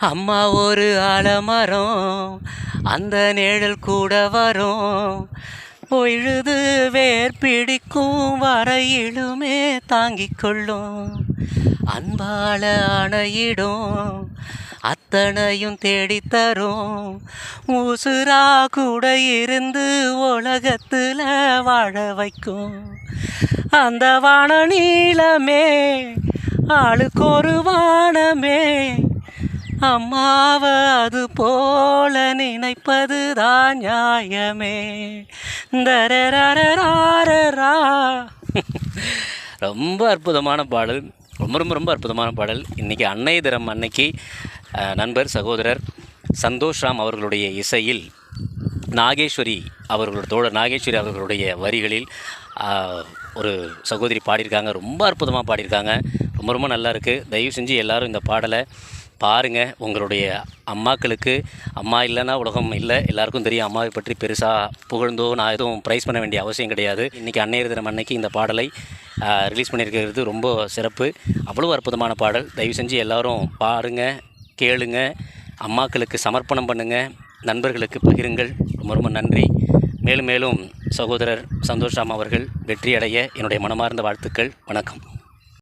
அம்மா ஒரு ஆலமரம் அந்த நிழல் கூட வரும். பொழுது வேர் பிடிக்கும் வரையிலுமே தாங்கிக் கொள்ளும். அன்பால அணையிடும் அத்தனையும் தேடித்தரும் உசுரா கூட இருந்து உலகத்தில் வாழ வைக்கும். அந்த வான நீளமே ஆளுக்கு ஒரு வானமே அம்மாவ அது போல நினைப்பது தான் நியாயமே. தரரரரரரா. ரொம்ப அற்புதமான பாடல். ரொம்ப ரொம்ப ரொம்ப அற்புதமான பாடல். இன்றைக்கி அன்னை தினம் அன்னைக்கு நண்பர் சகோதரர் சந்தோஷ் ராம் அவர்களுடைய இசையில் நாகேஸ்வரி அவர்களோட தோழர் நாகேஸ்வரி அவர்களுடைய வரிகளில் ஒரு சகோதரி பாடியிருக்காங்க. ரொம்ப அற்புதமாக பாடியிருக்காங்க. ரொம்ப ரொம்ப நல்லா இருக்குது தயவு செஞ்சு எல்லோரும் இந்த பாடலை பாருங்கள் உங்களுடைய அம்மாக்களுக்கு அம்மா இல்லைன்னா உலகம் இல்லை எல்லாருக்கும் தெரியும் அம்மாவை பற்றி பெருசாக புகழ்ந்தோ நான் எதுவும் ப்ரைஸ் பண்ண வேண்டிய அவசியம் கிடையாது. இன்றைக்கி அன்னையர் தினம் அன்னைக்கு இந்த பாடலை ரிலீஸ் பண்ணியிருக்கிறது ரொம்ப சிறப்பு. அவ்வளோ அற்புதமான பாடல். தயவு செஞ்சு எல்லோரும் பாருங்கள் கேளுங்க அம்மாக்களுக்கு சமர்ப்பணம் பண்ணுங்கள் நண்பர்களுக்கு பகிருங்கள். ரொம்ப ரொம்ப நன்றி. மேலும் மேலும் சகோதரர் சந்தோஷ் ராம் அவர்கள் வெற்றியடைய என்னுடைய மனமார்ந்த வாழ்த்துக்கள். வணக்கம்.